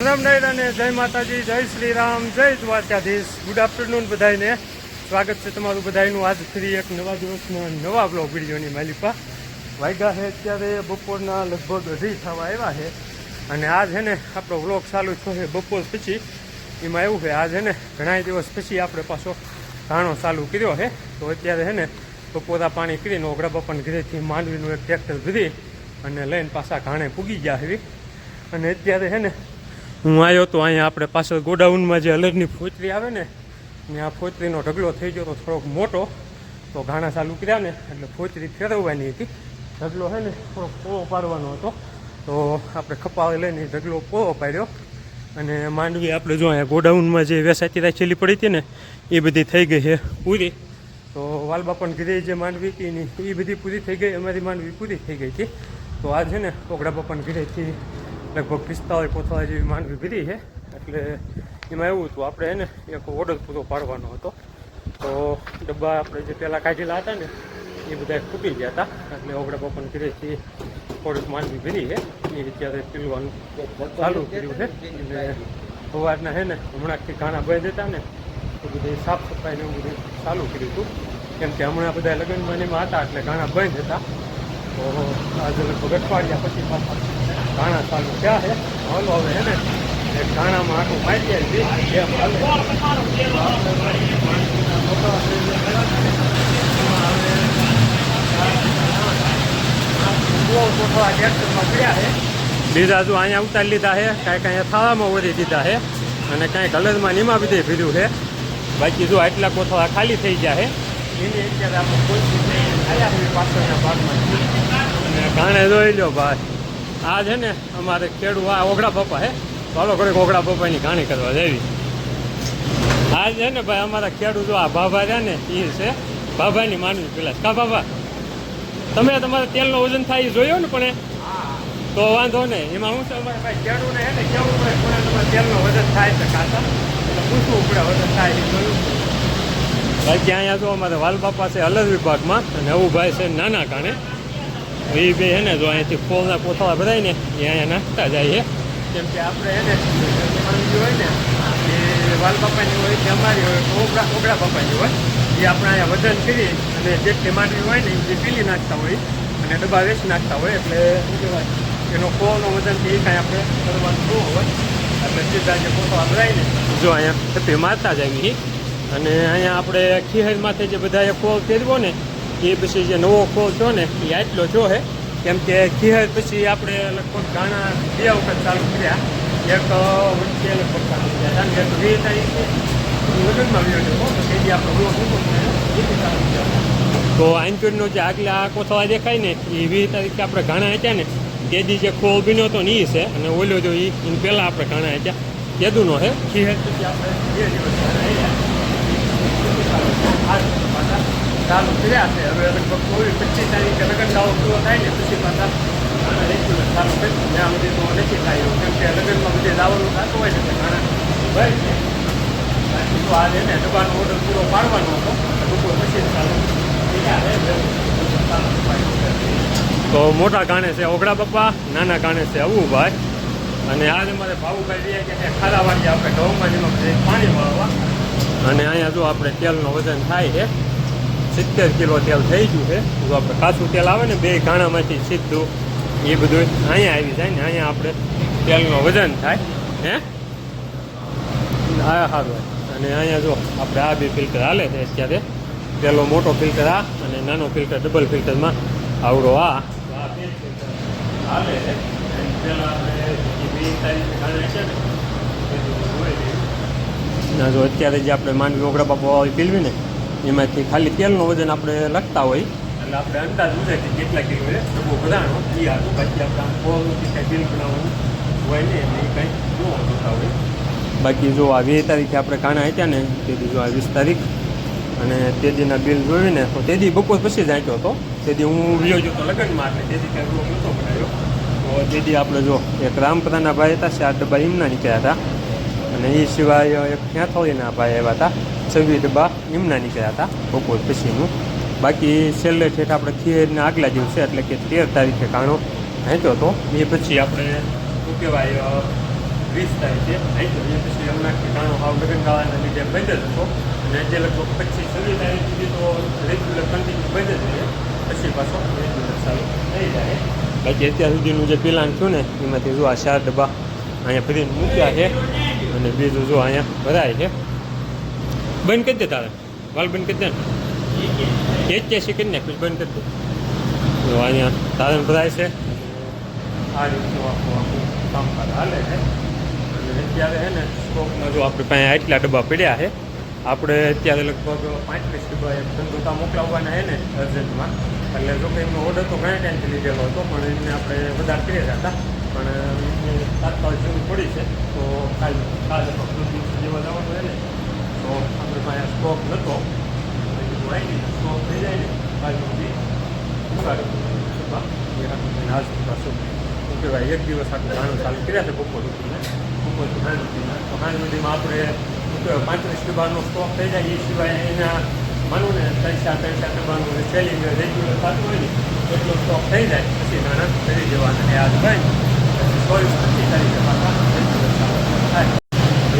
રામ અને જય માતાજી, જય શ્રી રામ જય દ્વારકાધીશ. ગુડ આફ્ટરનૂન બધાને સ્વાગત છે તમારું બધાનું આજ ફરી એક નવા દિવસના નવા બ્લોગ વિડીયોની માલિકા. વાગ્યા છે અત્યારે બપોરના લગભગ અઢી થવા આવ્યા છે અને આજ છે ને આપણો વ્લોગ ચાલુ થયો છે બપોર પછી. એમાં એવું છે આજ છે ને ઘણા દિવસ પછી આપણે પાછો ઘાણો ચાલુ કર્યો છે તો અત્યારે છે ને બપોરા પાણી કરીને ઓગળા બાપાને ઘરેથી માંડવીનું એક ટ્રેક્ટર ભરી અને લઈને પાછા ઘાણે પૂગી ગયા એવી અને અત્યારે છે ને હું આવ્યો તો અહીંયા આપણે પાછળ ગોડાઉનમાં જે અલરની ફોતરી આવે ને ને આ ફોતરીનો ઢગલો થઈ ગયો તો થોડોક મોટો. તો ઘાણા ચાલુ કર્યા ને, એટલે ફોતરી ફેરવવાની હતી. ઢગલો છે ને, થોડોક પોળો પાડવાનો હતો. તો આપણે ખપાવે લઈને ઢગલો પોળો પાડ્યો. અને માંડવી આપણે જો અહીંયા ગોડાઉનમાં જે વેસાતી રાખેલી પડી હતી ને, એ બધી થઈ ગઈ છે પૂરી. તો વાલબાપન ઘરે જે માંડવી હતી એ બધી પૂરી થઈ ગઈ, અમારી માંડવી પૂરી થઈ ગઈ હતી. તો આ છે ને ઓગડા બાપાને ઘરેથી લગભગ પિસ્તાળીસ કોથળા જેવી માંડવી ભીધી છે. એટલે એમાં એવું હતું, આપણે એને એક ઓર્ડર પૂરો પાડવાનો હતો. તો ડબ્બા આપણે જે પહેલાં કાઢેલા હતા ને, એ બધા ફૂટી ગયા હતા. એટલે ઓગડા બાપાને ધીરેથી થોડીક માંડવી ભીધી છે. એ અત્યારે પીલવાનું ચાલુ કર્યું છે. અને સવારના છે ને, હમણાંથી ઘાણા બંધ હતા ને, તો બધી સાફ સફાઈને એવું બધું ચાલુ કર્યું હતું. કેમ કે હમણાં બધા લગ્નમાં એમાં હતા, એટલે ઘણા બંધ હતા તો આજે લગભગ અઠવાડિયા પછી પાછા ઘાણા ચાલુ થયા છે. હાલો હવે હે ને એ ઘાણામાં આખું જેમ હાલે. બીજા જો અહીંયા ઉતારી લીધા છે. કાંઈક અહીંયા થાળામાં ઓરી દીધા છે. અને કાંઈક કલરમાં નીમા બધે ફીર્યું છે. બાકી જો આટલા કોથળા ખાલી થઈ ગયા છે. એની અત્યારે આપણે કોઈ પાછળના ભાગમાં. અને ઘાણે જોઈ લો ભાઈ. આ છે ને અમારે ખેડૂ આ ઓગળા પપ્પા હે. ચાલો ઘડીક ઓગળા પપ્પાની ઘાણી કરવા જવી. આ છે ને ભાઈ અમારા ખેડૂતો આ ભાભા રહ્યા ને એ છે ભાભાની માનવી પેલા કા ભાભા? તમે તમારા તેલનો વજન થાય એ જોયો ને પણ તો વાંધો નહીં. એમાં હું છે? અમારે ભાઈ ખેડૂને તમારે તેલનો વજન થાય છે ખાતા એટલે પૂછવું પડે વજન થાય એ જોયું. બાકી અહીંયા તો અમારે વાલબાપા છે અલગ વિભાગમાં અને એવું ભાઈ છે નાના કાણે એ બે હે ને, જો અહીંયાથી ફોલના કોથળા ભરાય ને, એ અહીંયા નાખતા જાય છે કેમ કે આપણે હે ને જે હોય ને, એ વાલબાપાની હોય, કે અમારી હોય ઓગળા ઓગળા બાપાની હોય, એ આપણે અહીંયા વજન કરી અને જેટલી માંડવી હોય ને, એ પીલી નાખતા હોય, અને ડબ્બા વેચી નાખતા હોય, એટલે શું કહેવાય, એનો કોનો વજન એ કાંઈ આપણે કરવાનું ન હોય, એટલે સીધા જે કોથળા ભરાય ને, જો અહીંયા મારતા જ આવી અને અહીંયા આપણે ખીહરમાંથી જે બધા ખોળ ફેરવો ને એ પછી જે નવો ખોળ છો ને, એ આટલો જો હે. કેમ કે ખીહર પછી આપણે લગભગ ગાણા બે વખત ચાલુ કર્યા. એક વચ્ચે લગભગ ચાલુ કર્યા. હતા ને એક વીસ તારીખે લગ્નમાં આવ્યો હતો તો તેથી આપણે બ્લોક મૂકો ને એથી ચાલુ કર્યા તો આંચોડનો જે આગલા કોથળા દેખાય ને, એ વીસ તારીખે આપણે ઘાણા હતા ને. તે દી જે ખોળ બીનો હતો ને એ છે, અને ઓલો જો એ એની પહેલાં આપણે ઘાણા હતા તેદુનો છે ખીહર પછી આપણે બે દિવસ ઘાણા આવ્યા ચાલુ કર્યા છે. હવે લગભગ ચોવીસ, પચીસ તારીખે લગ્ન દાવો પૂરો થાય ને પછી પાછા રેગ્યુલર ચાલુ કરીશું. ત્યાં સુધી તો નથી થાય. કેમ કે લગ્નમાં બધે દાવાનું થતું હોય ને, તે ઘણા ભાઈ છે. બાકી તો આજે ને ડબ્બાનો ઓર્ડર પૂરો પાડવાનો હતો. બપોર પછી ચાલુ. તો મોટા ગાણે છે ઓગળા પપ્પા નાના ગાણે છે અવુભાઈ. અને આજે મારે ભાવુભાઈ રહ્યા કે ત્યાં ખારા વાળી આપણે ઘઉંમાં જેમાં પાણી વાળવા. અને અહીંયા જો આપણે તેલનો વજન થાય છે સિત્તેર કિલો તેલ થઈ ગયું છે. જો આપણે કાચું તેલ આવે ને, બે ઘાણામાંથી સીધું એ બધું અહીંયા આવી જાય ને, અહીંયા આપણે તેલનું વજન થાય, હે? હા સારું અને અહીંયા જો આપણે આ બે ફિલ્ટર હાલે છે અત્યારે. પહેલો મોટો ફિલ્ટર આ અને નાનો ફિલ્ટર, ડબલ ફિલ્ટરમાં આવડો આ. આ જો અત્યારે જે આપણે માંડવી ઓગળા બાપુ આવી પીલવી ને એમાંથી ખાલી તેલનું વજન આપણે લખતા હોય. એટલે આપણે અંદાજ ઉડે કે કેટલા કિલો છે ડબ્બો બધાનો એ હતું બાકી આપણે આમ કોળનું કે કાંઈ બિલ બનાવવાનું હોય ને એટલે એ કંઈ જોવા જોતા હોય. બાકી જો આ વીસ તારીખે આપણે કાણા હતા ને તે દી જો આ વીસ તારીખ અને તે દીના બિલ જોઈને તો તે દી બપોર પછી જ આંચ્યો હતો. તે દી હું વ્યો તો લગ્નમાં એટલે તે દી કાંઈ નહોતો બનાવ્યો. તો તે દી આપણે જો એક રામપરાના ભાઈ હતા ચાર ડબ્બા એમના નીકળ્યા હતા. અને એ સિવાય એક ક્યાં થોડીના ભાઈ આવ્યા હતા? છવ્વીસ ડબ્બા એમના નીકળ્યા હતા, બપોર પછીનું. બાકી છેલ્લે ઠેઠ આપણે ખીરના આગલા દિવસે, એટલે કે તેર તારીખે કાણો વહેંચ્યો હતો. એ પછી આપણે, શું કહેવાય વીસ તારીખે વહેંચ્યો એ પછી હમણાં ઘણો હાવ લગ્નગાળાના લીધે બંધ જ હતો. અને જે લગભગ પચીસ, છવ્વીસ તારીખ સુધી તો રેગ્યુલર કન્ટિન્યુ બંધ જ રહે. પછી પાછો રેગ્યુલર ચાલુ થઈ જાય. બાકી અત્યાર સુધીનું જે પ્લાન થયું ને, એમાંથી જો આ ચાર ડબ્બા અહીંયા ફરીને મૂક્યા છે. અને બીજું જો અહીંયા ભરાય છે. બંધ કરી દે તારે વાલ બંધ કરી દે ને એક કે કરી ને પછી બંધ કરી દે તો અહીંયા તારે ભરાય છે આ રીતનું આખું આખું કામકાજ હાલે છે અને અત્યારે છે ને સ્ટોકમાં જો આપણે પાસે આટલા ડબ્બા પડ્યા છે આપણે અત્યારે લગભગ પાંત્રીસ ડબ્બા એક ધંધોતા મોકલાવવાના છે ને અર્જન્ટમાં એટલે જો કે એમનો ઓર્ડર તો ઘણા ટાઈમથી લીધેલો હતો પણ એમને આપણે વધારે કર્યા હતા પણ તાત્કાલિક જરૂર પડી છે તો કાલ કાલ જેવા જવાનું હોય ને તો આપણે પાસે સ્ટોક નહોતો સ્ટોક થઈ જાય ને પાછું શું કહેવાય એક દિવસ આટલું ગાણું ચાલુ કર્યા છે બપોર ઉઠીને બપોર સાંજ સુધીના તો સાંજ સુધીમાં આપણે પાંત્રીસ ડબ્બાનો સ્ટોક થઈ જાય એ સિવાય એના માનું ત્રણસા ચાર ત્રણ ડબ્બાનું સેલિંગ રેગ્યુલર થતું હોય ને એટલો સ્ટોક થઈ જાય પછી નાના કરી દેવાના આજ ભાઈ પછી ચોવીસ પચીસ તારીખે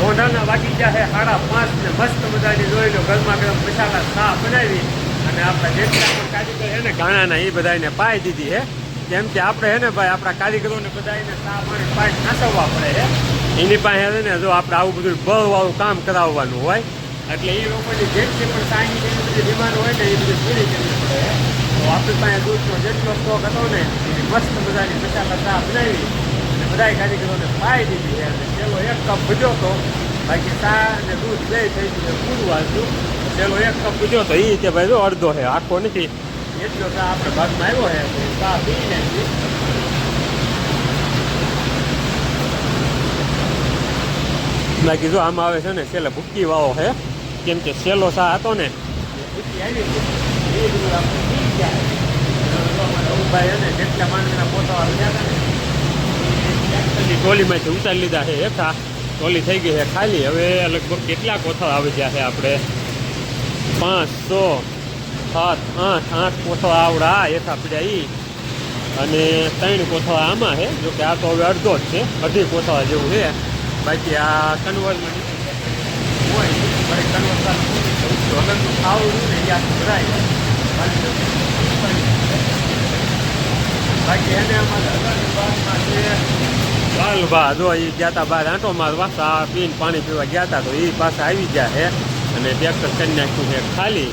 રોઢાના વાગી ગયા છે, સાડા પાંચ ને મસ્ત મજાની જોઈ લો ગરમા ગરમ મસાલા સા બનાવી અને આપણા જેટલા પણ કારીગર છે ને, ઘણાના એ બધાને પાઈ દીધી છે. કેમ કે આપણે હે ને ભાઈ, આપણા કારીગરોને બધાને ચા પાણી પાઈ નાસવવા પડે છે. એની પાસે છે ને, જો આપણે આવું બધું બળવાળું કામ કરાવવાનું હોય, એટલે એ લોકોની જેટલી પણ સાહી જેવી બધી ડિમાન્ડ હોય ને, એ બધી પૂરી કરવી પડે તો આપણી પાસે દૂધનો જેટલો સ્ટોક હતો ને એની મસ્ત મજાની મસાલા સા બનાવી બધા કારીગરોને પાઈ દીધી અને પેલો એક કપ ભૂજો તો બાકી ચા અને દૂધ બે થઈ ગયું પૂરું વાંચ્યું. પેલો એક કપ ભૂજો તો એ કે ભાઈ જો અડધો છે. આખો નથી. એટલો ચા આપણે ભાગમાં આવ્યો છે. ચા પી નાખી બાકી જો આમાં આવે છે ને છેલ્લે ભૂકી વાવો છે. કેમ કે સેલો સા હતો ને. હતી રઘુભાઈ અને જેટલા માણસના પોતા ગયા હતા ને ટ્રેક્ટરની ટ્રોલીમાંથી ઉતારી લીધા છે હેઠા. ટ્રોલી થઈ ગઈ છે ખાલી. હવે લગભગ કેટલા કોથળ આવી ગયા છે આપણે. પાંચ સો સાત, આઠ આઠ કોથળ આવડા હેઠા પડ્યા ઈ. અને ત્રણ કોથળા આમાં છે. જો કે આ તો હવે અડધો જ છે. અઢી કોથળા જેવું છે. બાકી આ કન્વર્ટમાં હોય એ ભરાય બાકી એને અમારે હલનની બાદમાં છે. વાલભા જો એ ગયા હતા બહાર આંટો મારવા, ચા પીને પાણી પીવા ગયા હતા તો એ પાછા આવી ગયા છે અને ટ્રેક્ટર કરી નાખ્યું છે ખાલી.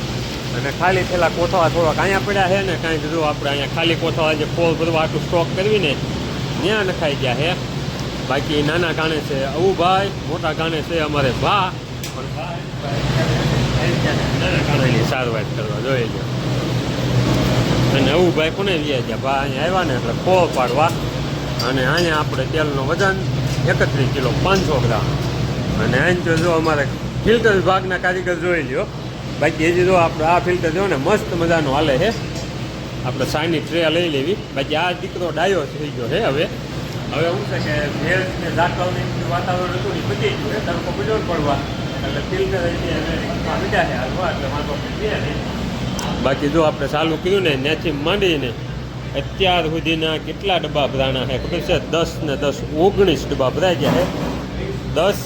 અને ખાલી પેલા કોથળા થોડાક અહીંયા પડ્યા છે ને કાંઈક જો આપણે અહીંયા ખાલી કોથળા જે ફોલ ભરવા આટલું સ્ટોક કરવીને ત્યાં નખાઈ ગયા છે બાકી નાના ગાણે છે અવુભાઈ મોટા ગાણે છે અમારે ભા પણ ગાણાની સારવાર કરવા જોઈ લો અને અવુભાઈ કોને વ્યા ગયા ભા અહીંયા આવ્યા ને એટલે ફોલ પાડવા. અને અહીંયા આપણે તેલનો વજન એકત્રીસ કિલો, પાંચસો ગ્રામ. અને અહીં જો અમારે ફિલ્ટર વિભાગના કારીગર જોઈ લ્યો. બાકી હજી જો આપણે આ ફિલ્ટર જો ને મસ્ત મજાનું હાલે છે. આપણે સાઈની ટ્રે લઈ લેવી. બાકી આ દીકરો ડાયો થઈ ગયો છે હવે. હવે શું છે કે ભેજ ને ઝાકળને વાતાવરણ હતું એ બધી ગયું છે. તડકો બીજો પડવા. એટલે ફિલ્ટર એટલે વાંધો બાકી જો આપણે ચાલુ કર્યું ને ત્યાંથી માંડીને અત્યાર સુધીના કેટલા ડબ્બા ભરાણા છે? ખબર છે? દસ ને દસ, ઓગણીસ ડબ્બા ભરાઈ ગયા છે. દસ,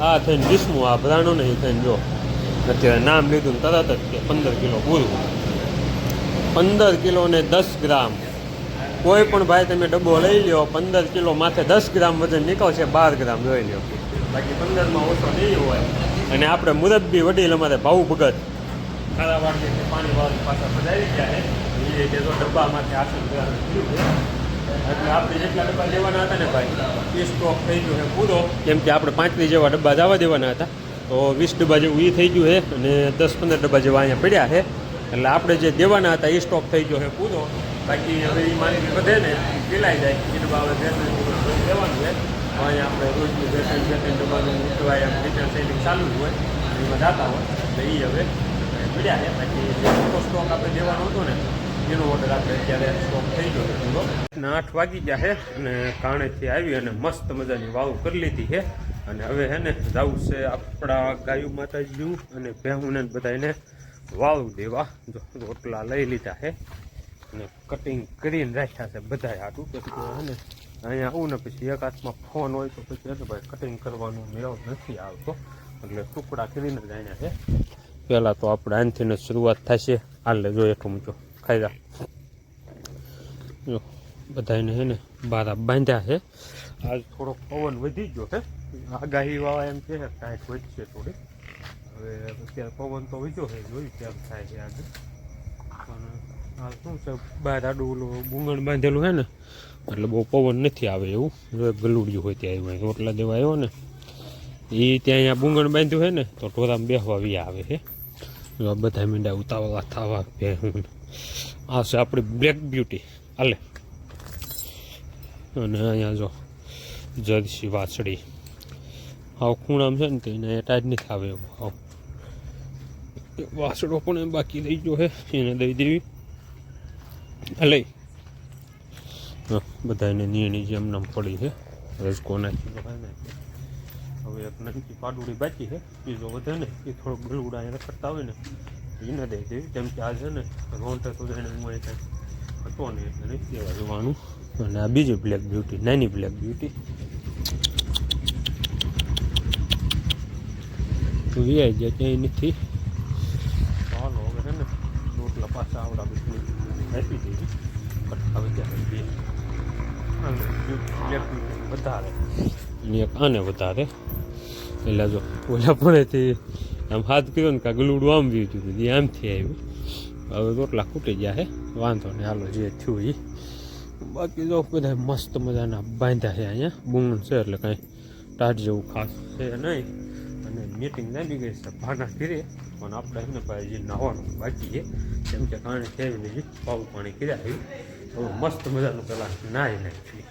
આ થઈને વીસમું આ ભરાણું નહીં થઈને જો. અત્યારે નામ લીધું તરત જ કે પંદર કિલો પૂરું પંદર કિલો ને દસ ગ્રામ. કોઈ પણ ભાઈ તમે ડબ્બો લઈ લ્યો, પંદર કિલો માથે દસ ગ્રામ વજન નીકળશે, બાર ગ્રામ જોઈ લ્યો. બાકી પંદરમાં ઓછો નહીં હોય. અને આપણે મુરબ્બી વડીલ અમારે ભાવ ભગત ખારા વાળી પાણી વાળી પાછા પધારી ગયા છે. એ જે તો ડબ્બામાંથી આસન એટલે આપણે જેટલા ડબ્બા લેવાના હતા ને ભાઈ? એ સ્ટોક થઈ ગયો છે પૂરો. કેમ કે આપણે પાંચની જેવા ડબ્બા જવા દેવાના હતા. તો વીસ ડબ્બા જેવું એ થઈ ગયું છે અને દસ પંદર ડબ્બા જેવા અહીંયા પડ્યા છે. એટલે આપણે જે દેવાના હતા એ સ્ટોક થઈ ગયો છે પૂરો. બાકી હવે એ માની વધે ને પીલાઈ જાય. એ ડબ્બા હવે લેવાનું છે. અહીંયા આપણે રોજનું બેસન બેસન ડબ્બાનું કહેવાય સેલિંગ ચાલુ હોય. એમાં જતા હોય. તો એ હવે મળ્યા છે. બાકી જે મોટો સ્ટોક આપણે દેવાનો હતો ને એનો ઓર્ડર આપણે અત્યારે સ્ટોક થઈ ગયો પૂરો. આઠ વાગી ગયા છે અને કાણેથી આવી અને મસ્ત મજાની વાવ કરી લીધી છે અને હવે હે ને જવું છે આપણા ગાયું માતાજીનું અને ભેહુને બધાને વાવ દેવા. જો, રોટલા લઈ લીધા છે અને કટિંગ કરીને રાખ્યા છે બધા હાટું. પછી હે ને અહીંયા આવું ને પછી એક હાથમાં ફોન હોય તો પછી એને ભાઈ કટિંગ કરવાનો મેળ નથી આવતો. એટલે ટુકડા કરીને જ અહીંયા છે પહેલાં તો આપણે આનથી શરૂઆત થશે હાલે જો એટલું મૂકો. ખાઈ જા. બધાને છે ને બારા બાંધ્યા છે. આજ થોડોક પવન વધી ગયો છે. આગાહી વાળા એમ છે કે કાંઈક વધશે થોડી હવે અત્યારે પવન તો વધ્યો છે, જોયું કેમ થાય છે આજે પણ આ શું છે બહાર આડું ઓલું ગુંગણ બાંધેલું છે ને, એટલે બહુ પવન નથી આવે એવું. જો ગલુડિયું હોય ત્યાં આવ્યું રોટલા દેવા આવ્યો ને એ ત્યાં અહીંયા બુંગણ બાંધ્યું છે ને, તો ઢોરામાં બેહવા વી આવે છે. બધા મીંડા ઉતાવળા થવા હું આ છે આપણી બ્લેક બ્યુટી. હાલે. અને અહીંયા જો જર્સી વાછડી. આવ ખૂણામ છે ને તો એને એટાચ નથી આવે એવું. આવ. વાસડો પણ એમ બાકી રહી ગયો છે એને દઈ દેવી. લઈ બધાને નીણી જેમ નામ પડી છે. રસકો નાખી હવે એક નાની પાડુડી બાકી છે. એ જો વધે ને, એ થોડોક ગલુડા એને કરતા હોય ને. એને દઈ દેવી કે આ છે ને રોન્ટ તો એને અહીં કાંઈ હતો ને એટલે નથી જવાનું. અને આ બીજી બ્લેક બ્યુટી નાની બ્લેક બ્યુટી તું આવી જાય ક્યાંય નથી. ચાલો હવે છે ને, રોટલા પાછા આવડા બધું આપી દેવી પણ હવે ત્યારે બે વધારે. એક આને વધારે. એટલે જો ઓલા પડેથી આમ હાથ કર્યો ને કાં ગલુડું આમ વી હતું એ આમથી આવ્યું. હવે રોટલા ખૂટી ગયા છે વાંધો નહીં, હાલો, જે થયું એ બાકી જો બધા મસ્ત મજાના બાંધ્યા છે અહીંયા. બૂમ છે એટલે કાંઈ ટાટ જેવું ખાસ છે નહીં. અને મીટિંગ લાગી ગઈ છે ભાના ફીરે પણ આપણે એમને ભાઈ જે નાવાનું બાકી છે. કેમ કે કારણે કેવી નહીં પાવું પાણી કર્યા હવે મસ્ત મજાનું પહેલાં નાહી નાખીએ